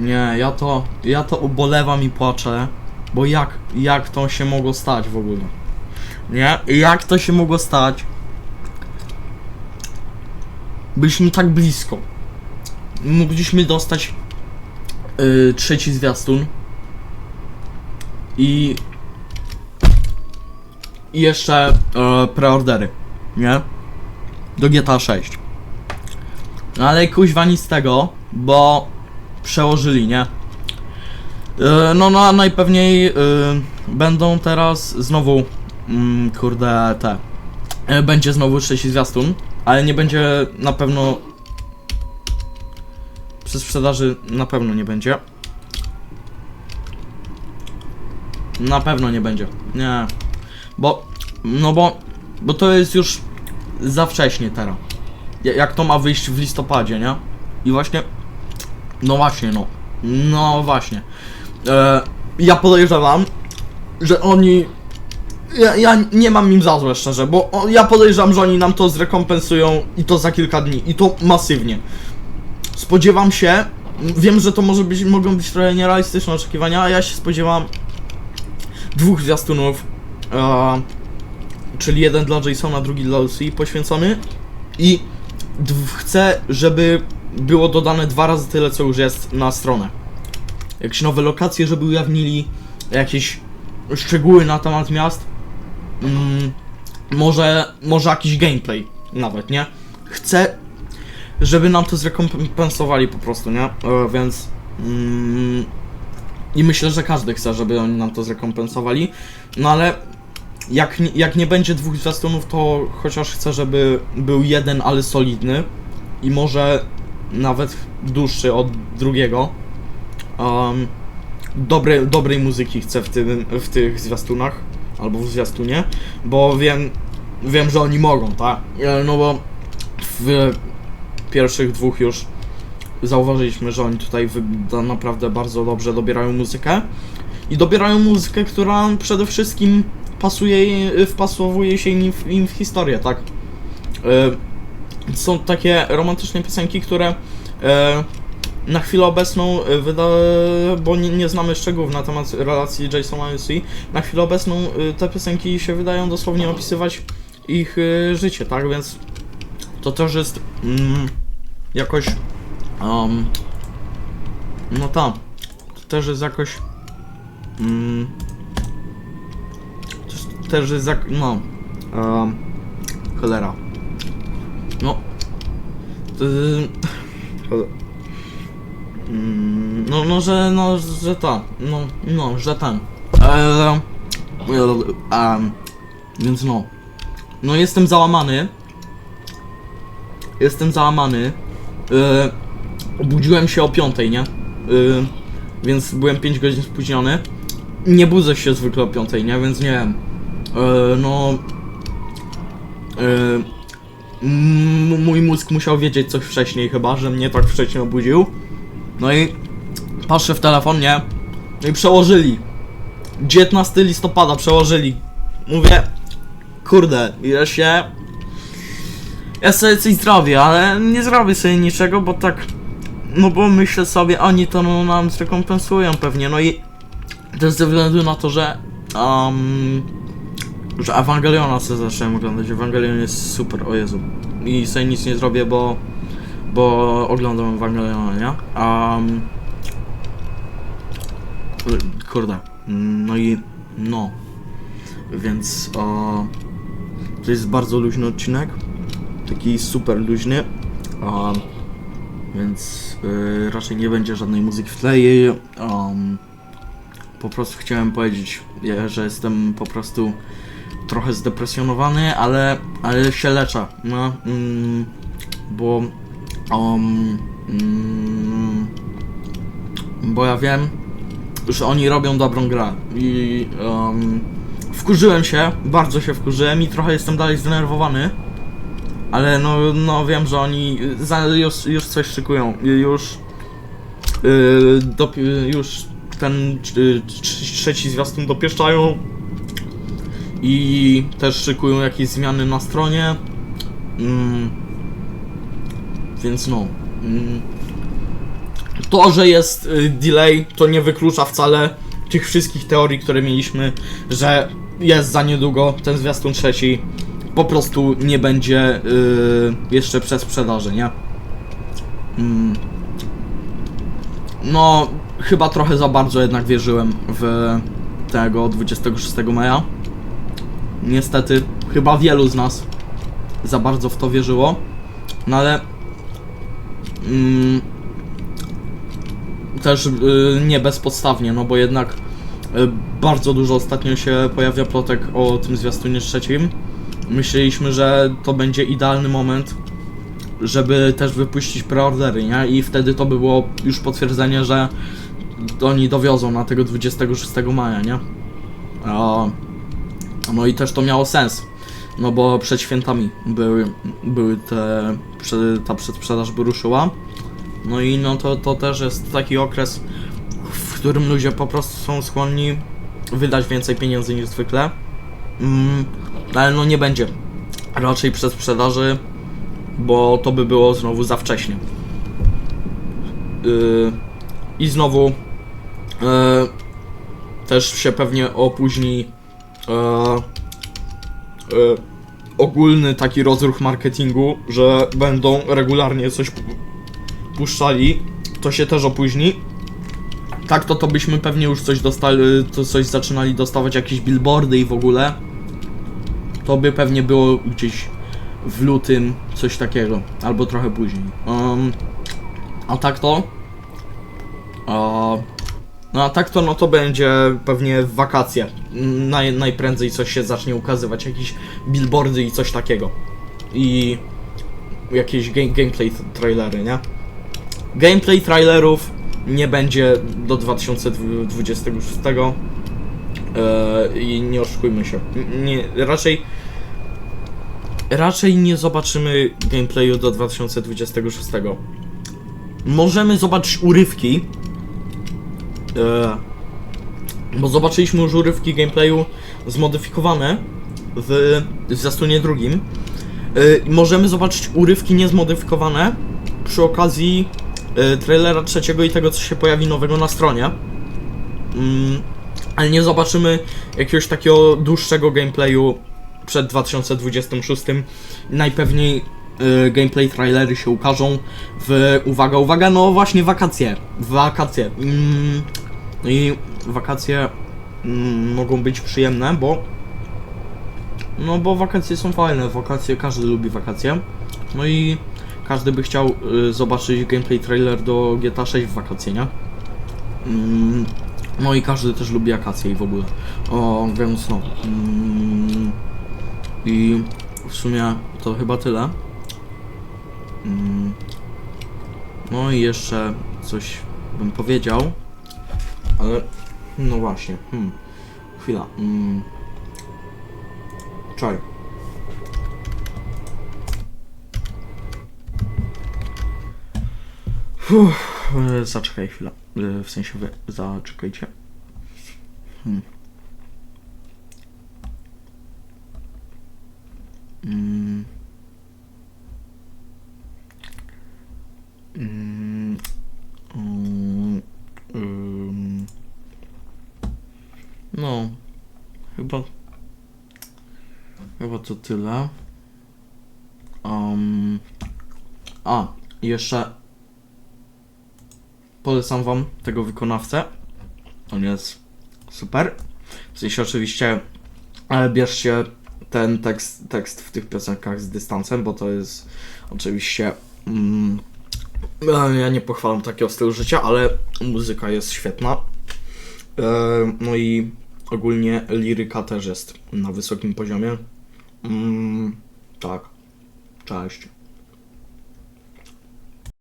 Nie, ja to, ja to ubolewam i płaczę, bo jak, jak to się mogło stać w ogóle? Nie? Jak to się mogło stać? Byliśmy tak blisko. Mogliśmy dostać yy, trzeci zwiastun i jeszcze e, preordery, nie? Do GTA 6. No ale kuźwa nic z tego, bo przełożyli, nie? E, no, no, najpewniej e, będą teraz znowu, mm, kurde, te. E, będzie znowu trzeci zwiastun, ale nie będzie na pewno. Przy sprzedaży na pewno nie będzie. Na pewno nie będzie. Nie. Bo, no bo, bo to jest już za wcześnie teraz. Ja- Jak to ma wyjść w listopadzie, nie? I właśnie, no właśnie, no. No właśnie. E, ja podejrzewam, że oni. Ja, ja nie mam im za złe szczerze, bo o, ja podejrzewam, że oni nam to zrekompensują i to za kilka dni. I to masywnie. Spodziewam się. Wiem, że to może być, mogą być trochę nierealistyczne oczekiwania, a ja się spodziewam dwóch zwiastunów e, czyli jeden dla Jasona, drugi dla Lucy poświęcony i chcę, żeby było dodane dwa razy tyle, co już jest na stronę. Jakieś nowe lokacje, żeby ujawnili jakieś szczegóły na temat miast. Mm, może, może jakiś gameplay nawet, nie? Chcę, żeby nam to zrekompensowali po prostu, nie? E, więc... Mm, i myślę, że każdy chce, żeby oni nam to zrekompensowali. No ale jak, jak nie będzie dwóch zwiastunów, to chociaż chcę, żeby był jeden, ale solidny. I może nawet dłuższy od drugiego. Um, dobre, dobrej muzyki chcę w, w tych zwiastunach. Albo w zwiastunie. Bo wiem, wiem, że oni mogą, tak? E, No bo w pierwszych dwóch już zauważyliśmy, że oni tutaj naprawdę bardzo dobrze dobierają muzykę. I dobierają muzykę, która przede wszystkim pasuje, wpasowuje się im w, im w historię, tak? E, są takie romantyczne piosenki, które e, na chwilę obecną e, bo nie, znamy szczegółów na temat relacji Jasona i Lucy, na chwilę obecną e, te piosenki się wydają dosłownie opisywać ich życie, tak? Więc to też jest mm, jakoś um, no tam to też jest jakoś mm, też, też jest jak no um, cholera no to, chole- mm, no, no, że, no, że ta, no, no, że ten, eee, um, więc no, no jestem załamany, jestem załamany, Yy, obudziłem się o 5, nie? Więc byłem 5 godzin spóźniony. Nie budzę się zwykle o 5, nie? Więc nie wiem. No. Yy, m- mój mózg musiał wiedzieć coś wcześniej, chyba, że mnie tak wcześnie obudził. No i patrzę w telefon, nie? No i przełożyli. 19 listopada przełożyli. Mówię, kurde, ja się ja sobie coś zrobię, ale nie zrobię sobie niczego, bo tak. No bo myślę sobie, oni to no, nam zrekompensują pewnie, no i też ze względu na to, że. Um, że Ewangeliona sobie zacząłem oglądać. Ewangelion jest super, o Jezu. I sobie nic nie zrobię, bo. Bo oglądam Ewangeliona, nie? Um, kurde. No i. No. Więc. O, to jest bardzo luźny odcinek taki super luźny, a, więc y, raczej nie będzie żadnej muzyki w tle. Um, po prostu chciałem powiedzieć, że jestem po prostu trochę zdepresjonowany, ale, ale się leczę, no, mm, bo um, mm, bo ja wiem, że oni robią dobrą grę i um, wkurzyłem się, bardzo się wkurzyłem i trochę jestem dalej zdenerwowany. Ale no, no wiem, że oni za, już, już coś szykują. Już. Yy, dopi- już ten trz- trzeci zwiastun dopieszczają. I też szykują jakieś zmiany na stronie. Mm, więc no. Mm, To, że jest y, delay, to nie wyklucza wcale tych wszystkich teorii, które mieliśmy, że jest za niedługo ten zwiastun trzeci. Po prostu nie będzie y, jeszcze przez sprzedaży, nie? Mm. No, chyba trochę za bardzo jednak wierzyłem w tego 26 maja. Niestety, chyba wielu z nas za bardzo w to wierzyło. No ale. Mm, też y, nie bezpodstawnie, no bo jednak y, bardzo dużo ostatnio się pojawia plotek o tym zwiastunie trzecim. Myśleliśmy, że to będzie idealny moment, żeby też wypuścić preordery, nie? I wtedy to by było już potwierdzenie, że oni dowiozą na tego 26 maja, nie? A, no i też to miało sens. No bo przed świętami były, były te, ta przedsprzedaż by ruszyła. No i no to, to też jest taki okres, w którym ludzie po prostu są skłonni wydać więcej pieniędzy niż zwykle. Mm, ale no nie będzie raczej przedsprzedaży, bo to by było znowu za wcześnie. Yy, I znowu yy, też się pewnie opóźni yy, yy, ogólny taki rozruch marketingu, że będą regularnie coś pu- puszczali, to się też opóźni. Tak to to byśmy pewnie już coś dostali, to coś zaczynali dostawać jakieś billboardy i w ogóle. To by pewnie było gdzieś w lutym coś takiego, albo trochę później. Um, a tak to? A, no a tak to no to będzie pewnie wakacje. Naj, najprędzej coś się zacznie ukazywać, jakieś billboardy i coś takiego. I jakieś game, gameplay trailery, nie? Gameplay trailerów nie będzie do 2026. Eee, I nie oszukujmy się. Nie, raczej. Raczej nie zobaczymy gameplayu do 2026. Możemy zobaczyć urywki. Eee, bo zobaczyliśmy już urywki gameplayu zmodyfikowane w zwiastunie drugim. Eee, możemy zobaczyć urywki niezmodyfikowane przy okazji y, trailera trzeciego i tego, co się pojawi nowego na stronie. Mm, ale nie zobaczymy jakiegoś takiego dłuższego gameplayu przed 2026. Najpewniej gameplay trailery się ukażą w, uwaga, uwaga, no właśnie wakacje. Wakacje. Mm, I wakacje mm, mogą być przyjemne, bo no bo wakacje są fajne, wakacje, każdy lubi wakacje. No i każdy by chciał y, zobaczyć gameplay trailer do GTA 6 w wakacje, nie? Mm, no i każdy też lubi wakacje i w ogóle. O, więc no. Mm, I w sumie to chyba tyle. No i jeszcze coś bym powiedział. Ale no właśnie. Hmm. Chwila. Mm. Czaj. Uff, e, zaczekaj chwilę. E, W sensie wy, zaczekajcie. Hmm. Mm. Mm. Mm. Ym. No, chyba. Chyba to tyle. Um. A, jeszcze polecam wam tego wykonawcę. On jest super. W sensie oczywiście, bierzcie ten tekst, tekst w tych piosenkach z dystansem, bo to jest oczywiście. Mm, e, ja nie pochwalam takiego stylu życia, ale muzyka jest świetna. E, no i ogólnie liryka też jest na wysokim poziomie. Mm, tak. Cześć.